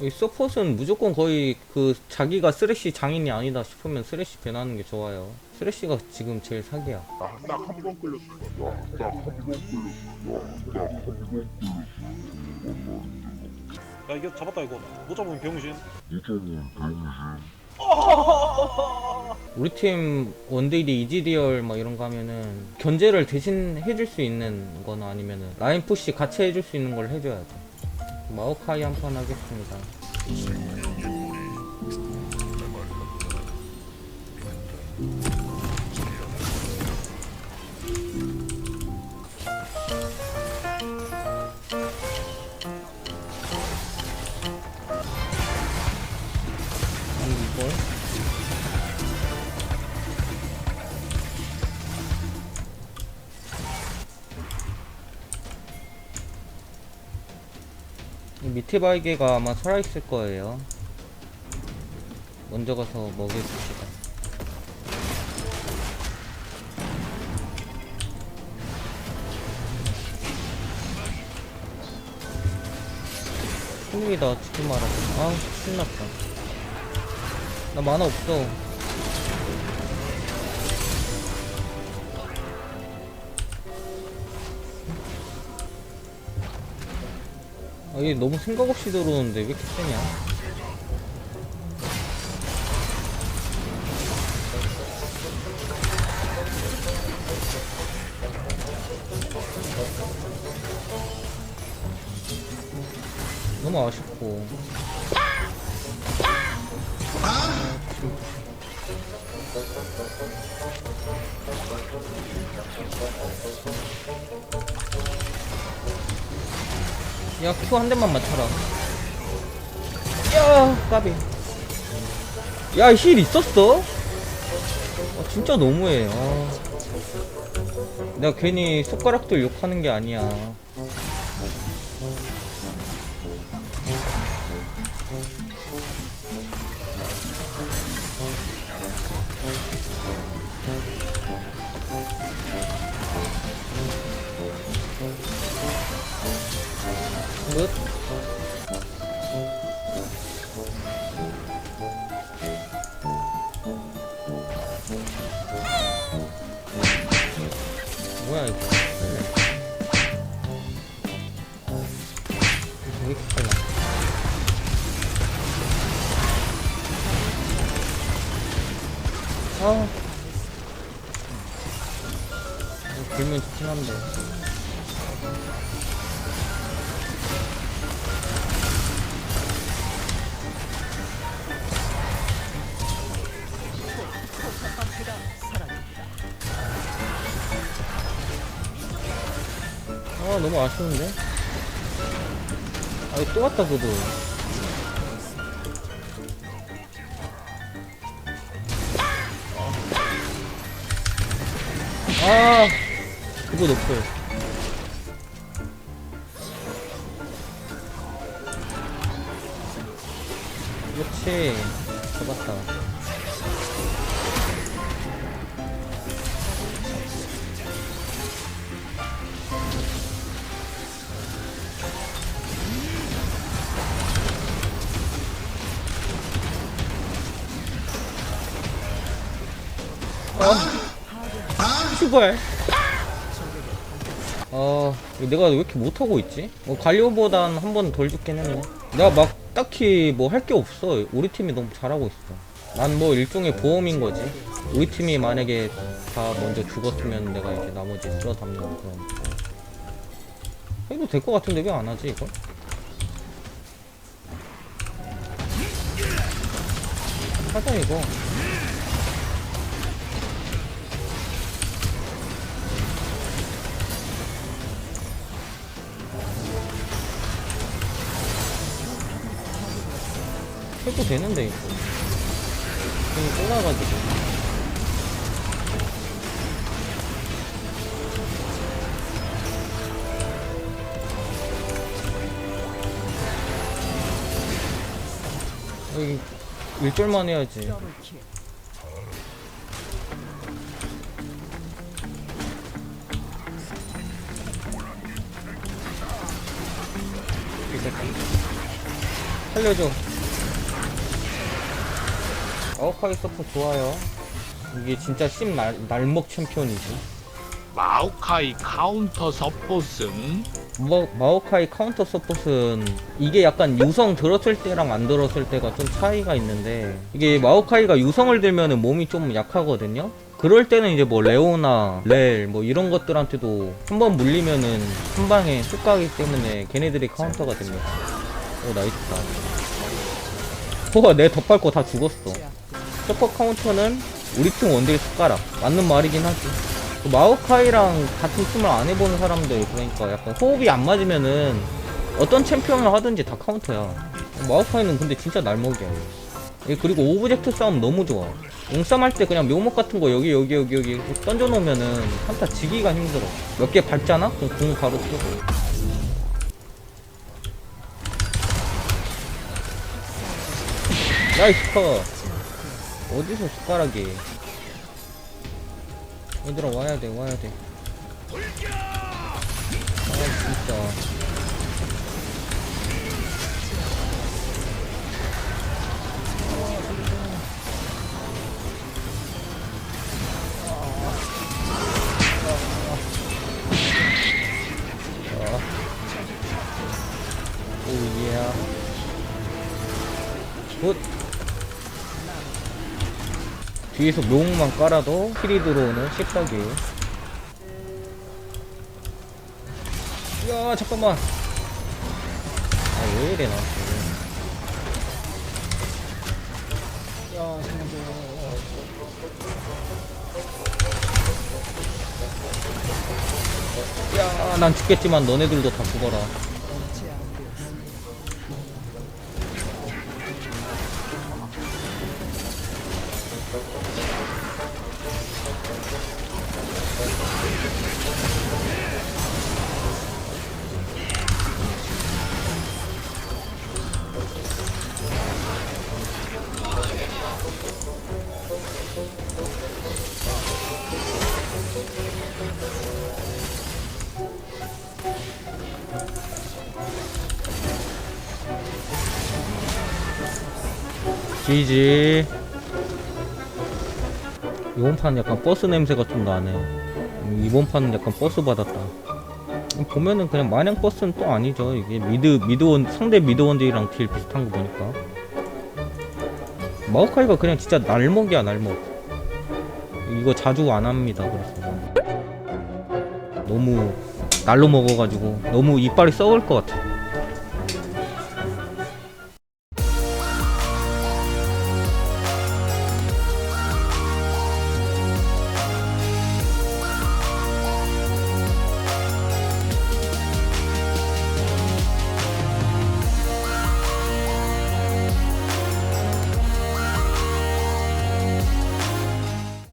이 서폿은 무조건 거의 그 자기가 쓰레쉬 장인이 아니다 싶으면 쓰레쉬 배나는 게 좋아요. 쓰레쉬가 지금 제일 사기야. 딱한번 끌렸어. 야 이게 잡았다 이거 못 잡으면 병신 우리 팀 원데이리 이지리얼 막 이런 거 하면은 견제를 대신 해줄 수 있는 거나 아니면은 라인 푸시 같이 해줄 수 있는 걸 해줘야 돼. 마오카이 한 판 하겠습니다. 밑에 바이게가 아마 살아있을 거예요. 먼저 가서 먹여줍시다. 큰일이다, 지금 말하자. 아, 신났다. 나 만화 없어. 아, 얘 너무 생각 없이 들어오는데 왜 이렇게 세냐? 너무 아쉽고. 야, 큐한 대만 맞춰라. 야, 까비. 야, 힐 있었어? 아, 진짜 너무해. 아. 내가 괜히 손가락들 욕하는 게 아니야. 끝. 뭐야 이거? 왜 이렇게 빨라 아 길면 좋긴 한데 아 너무 아쉬운데? 아 또 왔다 그도 아 그거 높을 그렇지 잡았다 어. 슈발. 어, 내가 왜 이렇게 못하고 있지? 뭐, 갈리오보단 한 번 덜 죽긴 했네. 내가 막 딱히 뭐 할 게 없어. 우리 팀이 너무 잘하고 있어. 난 뭐 일종의 보험인 거지. 우리 팀이 만약에 다 먼저 죽었으면 내가 이제 나머지 쓸어 담는 그런. 해도 될 것 같은데 왜 안 하지, 이걸? 하자, 이거. 해도 되는데 이거. 괜히 쫄아가지고. 여기 일절만 해야지. 살려줘 마오카이 서포 좋아요. 이게 진짜 심 날, 날먹 챔피언이지. 마오카이 카운터 서폿은 마, 마오카이 카운터 서폿은 이게 약간 유성 들었을 때랑 안 들었을 때가 좀 차이가 있는데 이게 마오카이가 유성을 들면은 몸이 좀 약하거든요? 그럴 때는 이제 뭐 레오나 렐 뭐 이런 것들한테도 한 번 물리면은 한 방에 쑥 가기 때문에 걔네들이 카운터가 됩니다. 오 나이스다 호가 내 덧밟고 다 죽었어 서퍼 카운터는 우리 팀 원딜 숟가락. 맞는 말이긴 하지. 그 마오카이랑 같은 팀을 안 해보는 사람들 그러니까 약간 호흡이 안 맞으면은 어떤 챔피언을 하든지 다 카운터야. 마오카이는 근데 진짜 날먹이야. 그리고 오브젝트 싸움 너무 좋아. 용싸움 할 때 그냥 묘목 같은 거 여기 여기 여기 여기 던져놓으면은 한타 지기가 힘들어. 몇 개 밟잖아? 그럼 공 바로 쓰고. 나이스 컷 어디서 숟가락이 얘들아 와야 돼 와야 돼 아, 진짜. 오예. 굿. 뒤에서 묘목만 깔아도 킬이 들어오는 식사기. 야 잠깐만. 아 왜 이래 나한테. 야 살려줘. 야, 난 죽겠지만 너네들도 다 죽어라. GG. 이번 판은 약간 버스 냄새가 좀 나네. 음, 이번 판은 약간 버스 받았다. 음, 보면은 그냥 마냥 버스는 또 아니죠. 이게 미드, 미드원, 상대 미드원들이랑 딜 비슷한 거 보니까. 마오카이가 그냥 진짜 날먹이야, 날먹. 이거 자주 안 합니다, 그래서. 너무 날로 먹어가지고 너무 이빨이 썩을 것 같아.